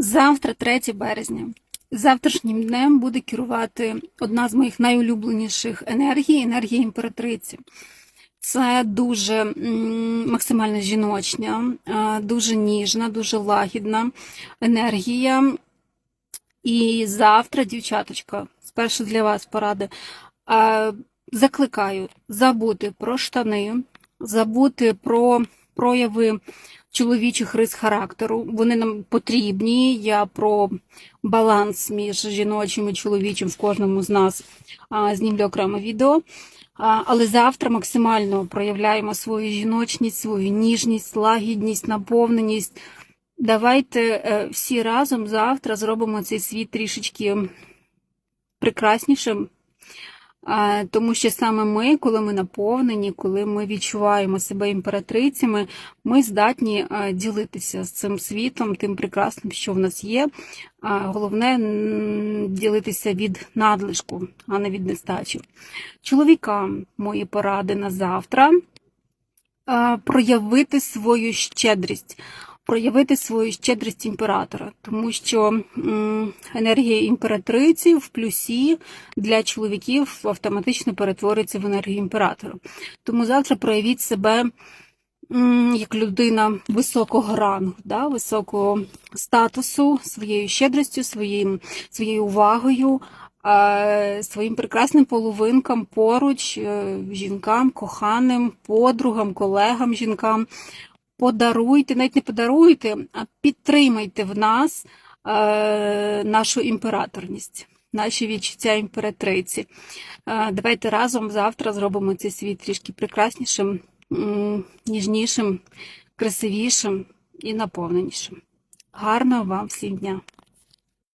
Завтра, 3 березня. Завтрашнім днем буде керувати одна з моїх найулюбленіших енергій енергія імператриці. Це дуже максимально жіночня, дуже ніжна, дуже лагідна енергія. І завтра, дівчаточка, спершу для вас поради. Закликаю забути про штани, забути про прояви чоловічих рис характеру. Вони нам потрібні. Я про баланс між жіночим і чоловічим в кожному з нас знімлю окреме відео. Але завтра максимально проявляємо свою жіночність, свою ніжність, лагідність, наповненість. Давайте е, всі разом завтра зробимо цей світ трішечки прекраснішим. Тому що саме ми, коли ми наповнені, коли ми відчуваємо себе імператрицями, ми здатні ділитися з цим світом, тим прекрасним, що в нас є. Головне ділитися від надлишку, а не від нестачі. Чоловікам мої поради на завтра проявити свою щедрість. Проявити свою щедрість імператора, тому що енергія імператриці в плюсі для чоловіків автоматично перетвориться в енергію імператора. Тому завтра проявіть себе як людина високого рангу, да, високого статусу, своєю щедрістю, своїм, своєю увагою, е, своїм прекрасним половинкам поруч, е, жінкам, коханим, подругам, колегам, жінкам. Подаруйте, навіть не подаруйте, а підтримайте в нас е, нашу імператорність, наші відчуття імператриці. Е, давайте разом завтра зробимо цей світ трішки прекраснішим, ніжнішим, красивішим і наповненішим. Гарного вам всім дня!